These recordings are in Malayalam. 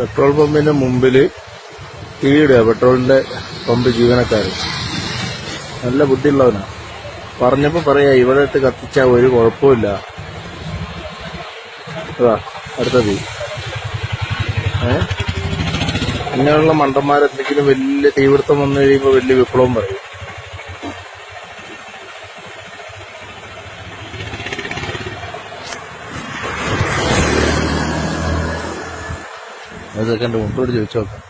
പെട്രോൾ പമ്പിന്റെ മുമ്പിൽ തീയിടുക പെട്രോളിന്റെ പമ്പ് ജീവനക്കാർ നല്ല ബുദ്ധിയുള്ളവനാ. പറഞ്ഞപ്പോ പറയാ ഇവിടെ ഇട്ട് കത്തിച്ച ഒരു കുഴപ്പമില്ല അടുത്ത തീ. ഏ? ഇങ്ങനെയുള്ള മണ്ടന്മാരെന്തെങ്കിലും വലിയ തീപിടുത്തം വന്നു കഴിയുമ്പോ വലിയ വിപ്ലവം പറയും. ഒരു സെക്കൻഡ് മുട്ടോട് ചോദിച്ചു നോക്കാം.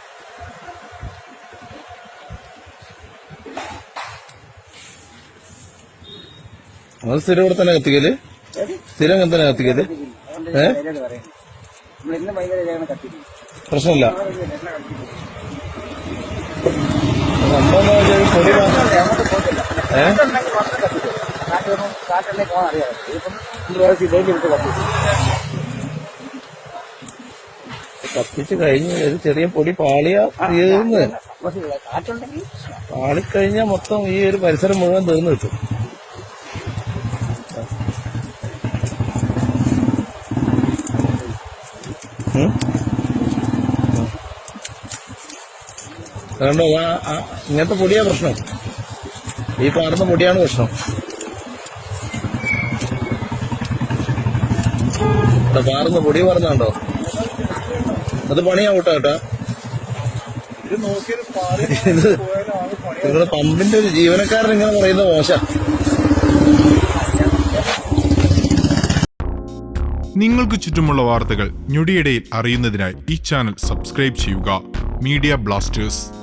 അത് സ്ഥിരം ഇവിടെ തന്നെ കത്തിക്കൽ? സ്ഥിരം ഇങ്ങനെ തന്നെ കത്തിക്കൽ? ഏ? പ്രശ്നമില്ല. സംഭവം കത്തിച്ച് കഴിഞ്ഞ് ഒരു ചെറിയ പൊടി പാളിയാ തീർന്ന്. കാറ്റുണ്ടെങ്കിൽ പാളിക്കഴിഞ്ഞാൽ മൊത്തം ഈ ഒരു പരിസരം മുഴുവൻ തീർന്നു കിട്ടും. ഉം? കണ്ടോ ആ ആ, ഇങ്ങനത്തെ പൊടിയാ പ്രശ്നം. ഈ പാടുന്ന പൊടിയാണ് പ്രശ്നം. പാറുന്ന പൊടി പറഞ്ഞുണ്ടോ? അത് പണിയാവട്ടെ കേട്ടാ. നിങ്ങളുടെ പമ്പിന്റെ ഒരു ജീവനക്കാരൻ ഇങ്ങനെ പറയുന്നത് മോശ. നിങ്ങൾക്ക് ചുറ്റുമുള്ള വാർത്തകൾ ഞൊടിയിടയിൽ അറിയുന്നതിനായി ഈ ചാനൽ സബ്സ്ക്രൈബ് ചെയ്യുക. Media blasters.